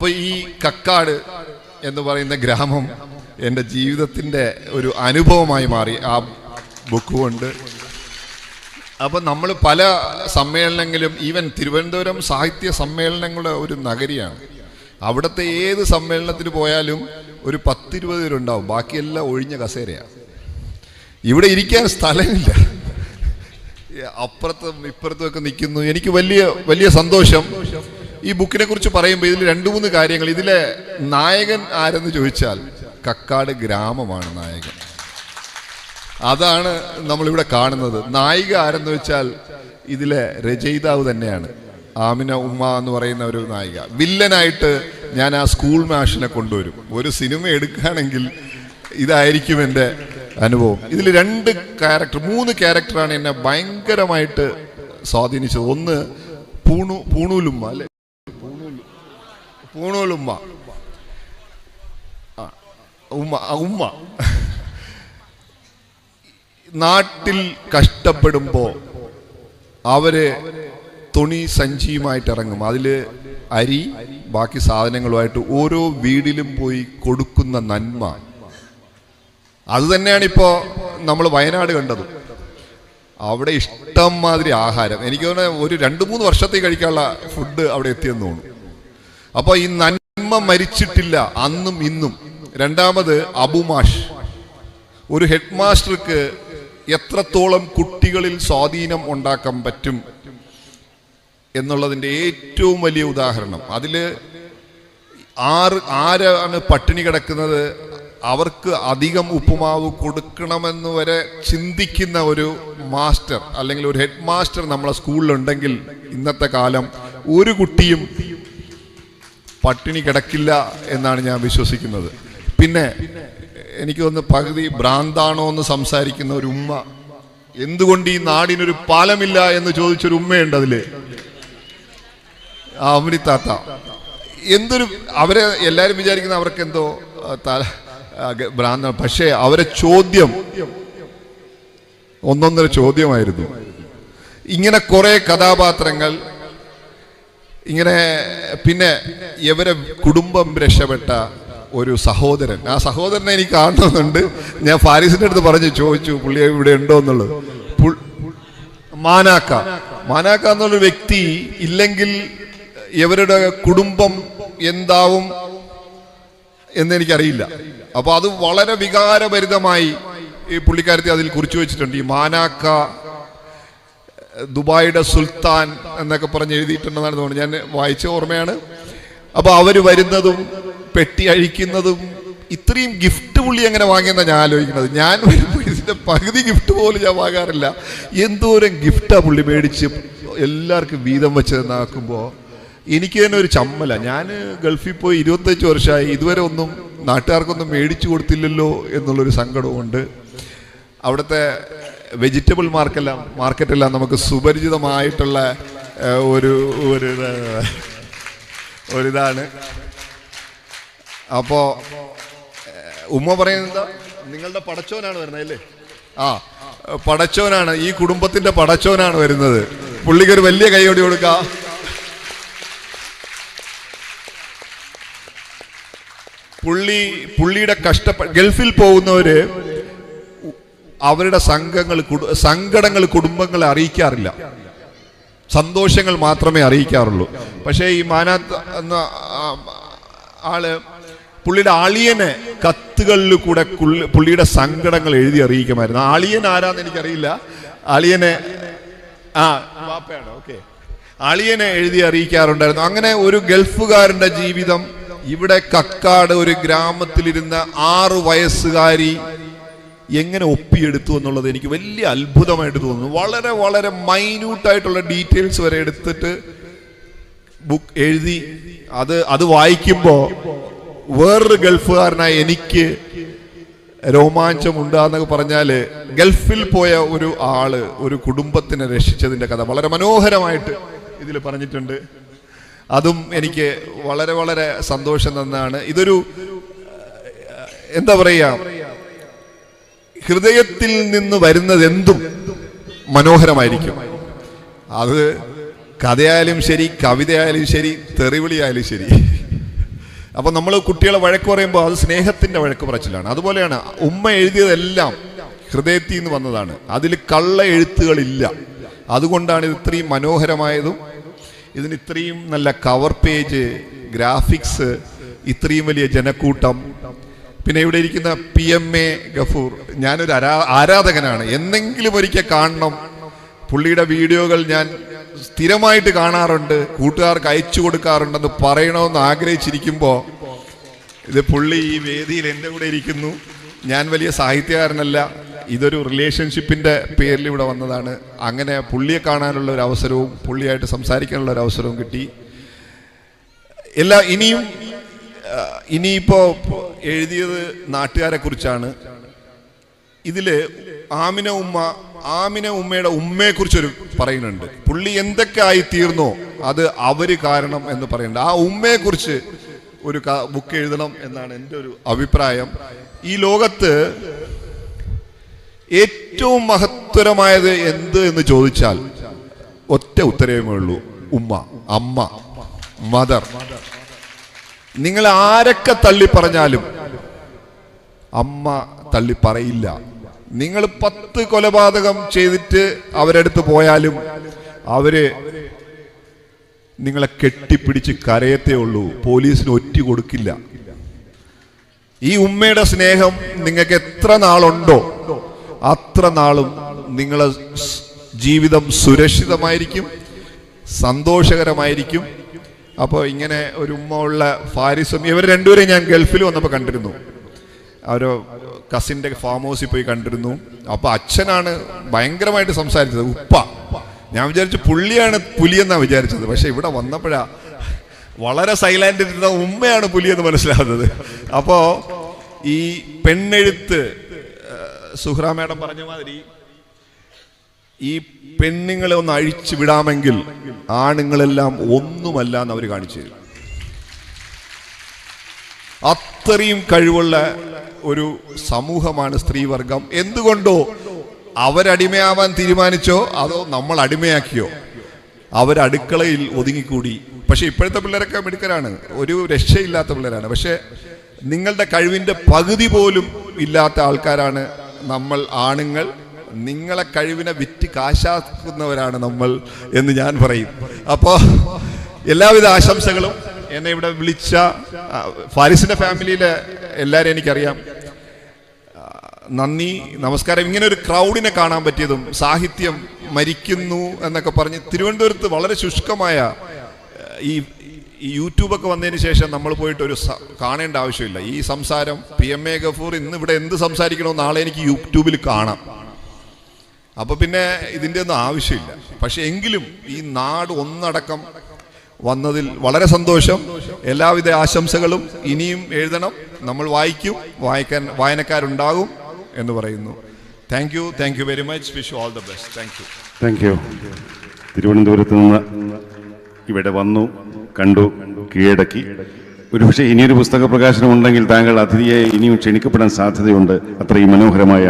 അപ്പൊ ഈ കക്കാട് എന്ന് പറയുന്ന ഗ്രാമം എന്റെ ജീവിതത്തിന്റെ ഒരു അനുഭവമായി മാറി ആ ബുക്ക് കൊണ്ട്. അപ്പം നമ്മൾ പല സമ്മേളനങ്ങളിലും ഈവൻ തിരുവനന്തപുരം സാഹിത്യ സമ്മേളനങ്ങളുടെ ഒരു നഗരിയാണ്. അവിടുത്തെ ഏത് സമ്മേളനത്തിന് പോയാലും ഒരു പത്തിരുപത് പേരുണ്ടാവും. ബാക്കിയെല്ലാം ഒഴിഞ്ഞ കസേരയാണ് ഇവിടെ ഇരിക്കാൻ സ്ഥലമില്ല. അപ്പുറത്തും ഇപ്പുറത്തും ഒക്കെ നിൽക്കുന്നു. എനിക്ക് വലിയ വലിയ സന്തോഷം. ഈ ബുക്കിനെ കുറിച്ച് പറയുമ്പോൾ ഇതിൽ രണ്ട് മൂന്ന് കാര്യങ്ങൾ. ഇതിലെ നായകൻ ആരെന്ന് ചോദിച്ചാൽ കക്കാട് ഗ്രാമമാണ് നായകൻ. അതാണ് നമ്മളിവിടെ കാണുന്നത്. നായിക ആരെന്ന് വെച്ചാൽ ഇതിലെ രചയിതാവ് തന്നെയാണ്. ആമിന ഉമ്മ എന്ന് പറയുന്ന ഒരു നായിക. വില്ലനായിട്ട് ഞാൻ ആ സ്കൂൾ മാഷിനെ കൊണ്ടുവരും. ഒരു സിനിമ എടുക്കുകയാണെങ്കിൽ ഇതായിരിക്കും എന്റെ അനുഭവം. ഇതിൽ രണ്ട് ക്യാരക്ടർ മൂന്ന് ക്യാരക്ടറാണ് എന്നെ ഭയങ്കരമായിട്ട് സ്വാധീനിച്ചത്. ഒന്ന് പൂണു പൂണൂലുമ്മ അല്ലെ? പൂണൂലുമ്മ. ഉമ്മ ഉമ്മ. നാട്ടിൽ കഷ്ടപ്പെടുമ്പോൾ അവർ തുണി സഞ്ചിയുമായിട്ട് ഇറങ്ങും. അതിൽ അരി ബാക്കി സാധനങ്ങളുമായിട്ട് ഓരോ വീടിലും പോയി കൊടുക്കുന്ന നന്മ. അത് തന്നെയാണ് ഇപ്പോ നമ്മൾ വയനാട് കണ്ടത്. അവിടെ ഇഷ്ടം മാതിരി ആഹാരം. എനിക്ക് തോന്നുന്നത് ഒരു രണ്ട് മൂന്ന് വർഷത്തേക്ക് കഴിക്കാനുള്ള ഫുഡ് അവിടെ എത്തിയെന്ന് തോന്നുന്നു. അപ്പോൾ ഈ നന്മ മരിച്ചിട്ടില്ല അന്നും ഇന്നും. രണ്ടാമത് അബുമാഷ് ഒരു ഹെഡ് മാസ്റ്റർക്ക് എത്രത്തോളം കുട്ടികളിൽ സ്വാധീനം ഉണ്ടാക്കാൻ പറ്റും എന്നുള്ളതിന്റെ ഏറ്റവും വലിയ ഉദാഹരണം. അതിൽ ആറ് ആരാണ് പട്ടിണി കിടക്കുന്നത്? അവർക്ക് അധികം ഉപ്പുമാവ് കൊടുക്കണമെന്ന് വരെ ചിന്തിക്കുന്ന ഒരു മാസ്റ്റർ അല്ലെങ്കിൽ ഒരു ഹെഡ് മാസ്റ്റർ നമ്മളെ സ്കൂളിലുണ്ടെങ്കിൽ ഇന്നത്തെ കാലം ഒരു കുട്ടിയും പട്ടിണി കിടക്കില്ല എന്നാണ് ഞാൻ വിശ്വസിക്കുന്നത്. പിന്നെ എനിക്ക് തോന്നുന്നു പകുതി ഭ്രാന്താണോ എന്ന് സംസാരിക്കുന്ന ഒരു ഉമ്മ. എന്തുകൊണ്ട് ഈ നാടിനൊരു പാലമില്ല എന്ന് ചോദിച്ചൊരു ഉമ്മയുണ്ട് അതിൽ? ആ അമരി താത്ത എന്തൊരു അവരെ എല്ലാരും വിചാരിക്കുന്ന അവർക്ക് എന്തോ ഭ്രാന്ത പക്ഷേ അവരെ ചോദ്യം ഒന്നൊന്നര ചോദ്യമായിരുന്നു. ഇങ്ങനെ കുറെ കഥാപാത്രങ്ങൾ ഇങ്ങനെ പിന്നെ ഇവരെ കുടുംബം രക്ഷപ്പെട്ട ഒരു സഹോദരൻ. ആ സഹോദരനെ എനിക്ക് കാണണമെന്നുണ്ട് ഞാൻ ഫാരിസിന്റെ അടുത്ത് പറഞ്ഞു ചോദിച്ചു പുള്ളി ഇവിടെ ഉണ്ടോ എന്നുള്ളത്? മാനാക്ക. മാനാക്ക എന്നുള്ള വ്യക്തി ഇല്ലെങ്കിൽ ഇവരുടെ കുടുംബം എന്താവും എന്ന് എനിക്കറിയില്ല. അപ്പൊ അത് വളരെ വികാരഭരിതമായി ഈ പുള്ളിക്കാരത്തെ അതിൽ കുറിച്ചു വെച്ചിട്ടുണ്ട്. ഈ മാനാക്ക ദുബായിയുടെ സുൽത്താൻ എന്നൊക്കെ പറഞ്ഞ് എഴുതിയിട്ടുണ്ടെന്നാണ് തോന്നുന്നത്. ഞാൻ വായിച്ച ഓർമ്മയാണ്. അപ്പോൾ അവർ വരുന്നതും പെട്ടി അഴിക്കുന്നതും ഇത്രയും ഗിഫ്റ്റ് പുള്ളി എങ്ങനെ വാങ്ങിയെന്നാണ് ഞാൻ ആലോചിക്കുന്നത്. ഞാൻ വരുമ്പോൾ ഇതിന്റെ പകുതി ഗിഫ്റ്റ് പോലും ഞാൻ വാങ്ങാറില്ല. എന്തോരം ഗിഫ്റ്റാ പുള്ളി മേടിച്ച് എല്ലാവർക്കും വീതം വെച്ചതെന്നാക്കുമ്പോൾ എനിക്ക് തന്നെ ഒരു ചമ്മല. ഞാൻ ഗൾഫിൽ പോയി ഇരുപത്തഞ്ച് വർഷമായി. ഇതുവരെ ഒന്നും നാട്ടുകാർക്കൊന്നും മേടിച്ചു കൊടുത്തില്ലല്ലോ എന്നുള്ളൊരു സങ്കടമുണ്ട് അവിടുത്തെ വെജിറ്റബിൾ മാർക്കെല്ലാം മാർക്കറ്റെല്ലാം നമുക്ക് സുപരിചിതമായിട്ടുള്ള ഒരു ഒരു ഒരിതാണ്. അപ്പോ ഉമ്മ പറയുന്നത് നിങ്ങളുടെ പടച്ചോനാണ് വരുന്നത് അല്ലേ? ആ പടച്ചോനാണ് ഈ കുടുംബത്തിന്റെ പടച്ചോനാണ് വരുന്നത്. പുള്ളിക്ക് ഒരു വലിയ കൈയോടി കൊടുക്ക. പുള്ളി പുള്ളിയുടെ കഷ്ടപ്പ ഗൾഫിൽ പോകുന്നവര് അവരുടെ സംഘങ്ങൾ കുടു- സങ്കടങ്ങൾ കുടുംബങ്ങളെ അറിയിക്കാറില്ല. സന്തോഷങ്ങൾ മാത്രമേ അറിയിക്കാറുള്ളൂ. പക്ഷേ ഈ മാനാത്ത് എന്ന ആൾ പുള്ളിയുടെ അളിയനെ കത്തുകളിൽ കൂടെ പുള്ളിയുടെ സങ്കടങ്ങൾ എഴുതി അറിയിക്കുമായിരുന്നു. അളിയൻ ആരാന്ന് എനിക്കറിയില്ല. അളിയനെ ആ വാപ്പയാണ്? ഓക്കെ. അളിയനെ എഴുതി അറിയിക്കാറുണ്ടായിരുന്നു. അങ്ങനെ ഒരു ഗൾഫുകാരന്റെ ജീവിതം ഇവിടെ കക്കാട് ഒരു ഗ്രാമത്തിലിരുന്ന ആറു വയസ്സുകാരി എങ്ങനെ ഒപ്പിയെടുത്തു എന്നുള്ളത് എനിക്ക് വലിയ അത്ഭുതമായിട്ട് തോന്നുന്നു. വളരെ വളരെ മൈന്യൂട്ടായിട്ടുള്ള ഡീറ്റെയിൽസ് വരെ എടുത്തിട്ട് ബുക്ക് എഴുതി അത് അത് വായിക്കുമ്പോൾ വേറൊരു ഗൾഫുകാരനായ എനിക്ക് രോമാഞ്ചം ഉണ്ടാന്നൊക്കെ പറഞ്ഞാൽ ഗൾഫിൽ പോയ ഒരു ആൾ ഒരു കുടുംബത്തിനെ രക്ഷിച്ചതിന്റെ കഥ വളരെ മനോഹരമായിട്ട് ഇതിൽ പറഞ്ഞിട്ടുണ്ട്. അതും എനിക്ക് വളരെ വളരെ സന്തോഷം തന്നാണ്. ഇതൊരു എന്താ പറയാ ഹൃദയത്തിൽ നിന്ന് വരുന്നത് എന്തും മനോഹരമായിരിക്കും. അത് കഥയായാലും ശരി കവിതയായാലും ശരി തെറിവിളിയായാലും ശരി. അപ്പൊ നമ്മൾ കുട്ടികളെ വഴക്ക് പറയുമ്പോൾ അത് സ്നേഹത്തിന്റെ വഴക്ക് പറച്ചിലാണ്. അതുപോലെയാണ് ഉമ്മ എഴുതിയതെല്ലാം ഹൃദയത്തിൽ നിന്ന് വന്നതാണ്. അതിൽ കള്ള എഴുത്തുകളില്ല. അതുകൊണ്ടാണ് ഇത് ഇത്രയും മനോഹരമായതും ഇതിന് ഇത്രയും നല്ല കവർ പേജ് ഗ്രാഫിക്സ് ഇത്രയും വലിയ ജനക്കൂട്ടം പിന്നെ ഇവിടെ ഇരിക്കുന്ന പി എം എ ഗഫൂർ. ഞാനൊരു ആരാ ആരാധകനാണ്. എന്നെങ്കിലും ഒരിക്കൽ കാണണം. പുള്ളിയുടെ വീഡിയോകൾ ഞാൻ സ്ഥിരമായിട്ട് കാണാറുണ്ട്. കൂട്ടുകാർക്ക് അയച്ചു കൊടുക്കാറുണ്ടെന്ന് പറയണമെന്ന് ആഗ്രഹിച്ചിരിക്കുമ്പോൾ ഇത് പുള്ളി ഈ വേദിയിൽ എന്റെ കൂടെ ഇരിക്കുന്നു. ഞാൻ വലിയ സാഹിത്യകാരനല്ല. ഇതൊരു റിലേഷൻഷിപ്പിന്റെ പേരിൽ ഇവിടെ വന്നതാണ്. അങ്ങനെ പുള്ളിയെ കാണാനുള്ള ഒരു അവസരവും പുള്ളിയായിട്ട് സംസാരിക്കാനുള്ള ഒരു അവസരവും കിട്ടി. എല്ലാ ഇനിയും ഇനിയിപ്പോ എഴുതിയത് നാട്ടുകാരെ കുറിച്ചാണ്. ഇതിൽ ആമിന ഉമ്മ ആമിന ഉമ്മയുടെ ഉമ്മയെ കുറിച്ചൊരു പറയുന്നുണ്ട്. പുള്ളി എന്തൊക്കെ ആയി തീർന്നോ അത് അവർ കാരണം എന്ന് പറയുന്നുണ്ട്. ആ ഉമ്മയെ കുറിച്ച് ഒരു ബുക്ക് എഴുതണം എന്നാണ് എന്റെ ഒരു അഭിപ്രായം. ഈ ലോകത്ത് ഏറ്റവും മഹത്തരമായത് എന്ത് എന്ന് ചോദിച്ചാൽ ഒറ്റ ഉത്തരവേ ഉള്ളൂ. ഉമ്മ അമ്മ മദർ. നിങ്ങൾ ആരൊക്കെ തള്ളി പറഞ്ഞാലും അമ്മ തള്ളി പറയില്ല. നിങ്ങൾ പത്ത് കൊലപാതകം ചെയ്തിട്ട് അവരെടുത്ത് പോയാലും അവർ നിങ്ങളെ കെട്ടിപ്പിടിച്ച് കരയത്തേ ഉള്ളൂ. പോലീസിന് ഒറ്റ കൊടുക്കില്ല. ഈ ഉമ്മയുടെ സ്നേഹം നിങ്ങൾക്ക് എത്ര നാളുണ്ടോ അത്ര നാളും നിങ്ങളെ ജീവിതം സുരക്ഷിതമായിരിക്കും സന്തോഷകരമായിരിക്കും. അപ്പോൾ ഇങ്ങനെ ഒരു ഉമ്മ ഉള്ള ഫാരിസും ഇവർ രണ്ടുപേരെയും ഞാൻ ഗൾഫിൽ വന്നപ്പോൾ കണ്ടിരുന്നു. അവരോ കസിന്റെ ഫാം ഹൗസിൽ പോയി കണ്ടിരുന്നു. അപ്പോൾ അച്ഛനാണ് ഭയങ്കരമായിട്ട് സംസാരിച്ചത് ഉപ്പ. ഞാൻ വിചാരിച്ചു പുള്ളിയാണ് പുലിയെന്നാണ് വിചാരിച്ചത് പക്ഷേ ഇവിടെ വന്നപ്പോഴാ വളരെ സൈലന്റ് ഇരുന്ന ഉമ്മയാണ് പുലിയെന്ന് മനസ്സിലാവുന്നത്. അപ്പോൾ ഈ പെണ്ണെഴുത്ത് സുഹ്റ മാഡം പറഞ്ഞ മാതിരി ഈ പെണ്ണുങ്ങളെ ഒന്ന് അഴിച്ചു വിടാമെങ്കിൽ ആണുങ്ങളെല്ലാം ഒന്നുമല്ല എന്ന് അവർ കാണിച്ചു തരും. അത്രയും കഴിവുള്ള ഒരു സമൂഹമാണ് സ്ത്രീവർഗം. എന്തുകൊണ്ടോ അവരടിമയാവാൻ തീരുമാനിച്ചോ അതോ നമ്മൾ അടിമയാക്കിയോ? അവരടുക്കളയിൽ ഒതുങ്ങിക്കൂടി. പക്ഷെ ഇപ്പോഴത്തെ പിള്ളേരൊക്കെ മിടുക്കരാണ്. ഒരു രക്ഷയില്ലാത്ത പിള്ളേരാണ്. പക്ഷെ നിങ്ങളുടെ കഴിവിന്റെ പകുതി പോലും ഇല്ലാത്ത ആൾക്കാരാണ് നമ്മൾ ആണുങ്ങൾ. നിങ്ങളെ കഴിവിനെ വിറ്റ് കാശാക്കുന്നവരാണ് നമ്മൾ എന്ന് ഞാൻ പറയും. അപ്പോൾ എല്ലാവിധ ആശംസകളും. എന്നെ ഇവിടെ വിളിച്ച ഫാരിസിന്റെ ഫാമിലിയിലെ എല്ലാവരും എനിക്കറിയാം. നന്ദി നമസ്കാരം. ഇങ്ങനെ ഒരു ക്രൗഡിനെ കാണാൻ പറ്റിയതും സാഹിത്യം മരിക്കുന്നു എന്നൊക്കെ പറഞ്ഞ് തിരുവനന്തപുരത്ത് വളരെ ശുഷ്കമായ ഈ ഈ യൂട്യൂബൊക്കെ വന്നതിന് ശേഷം നമ്മൾ പോയിട്ട് ഒരു കാണേണ്ട ആവശ്യമില്ല. ഈ സംസാരം പി എം എ ഗഫൂർ ഇന്ന് ഇവിടെ എന്ത് സംസാരിക്കണോ നാളെ എനിക്ക് യൂട്യൂബിൽ കാണാം. അപ്പൊ പിന്നെ ഇതിന്റെ ഒന്നും ആവശ്യമില്ല. പക്ഷെ എങ്കിലും ഈ നാട് ഒന്നടക്കം വന്നതിൽ വളരെ സന്തോഷം. എല്ലാവിധ ആശംസകളും ഇനിയും എഴുതണം. നമ്മൾ വായിക്കും. വായിക്കാൻ വായനക്കാരുണ്ടാകും എന്ന് പറയുന്നു. Thank you thank you very much wish all the best thank you thank you തിരുവനന്തപുരത്ത് നിന്ന് ഇവിടെ വന്നു കണ്ടു കീഴടക്കി. ഒരുപക്ഷെ ഇനിയൊരു പുസ്തക പ്രകാശനം ഉണ്ടെങ്കിൽ താങ്കൾ അതിഥിയെ ഇനിയും ക്ഷണിക്കപ്പെടാൻ സാധ്യതയുണ്ട്. അത്രയും മനോഹരമായ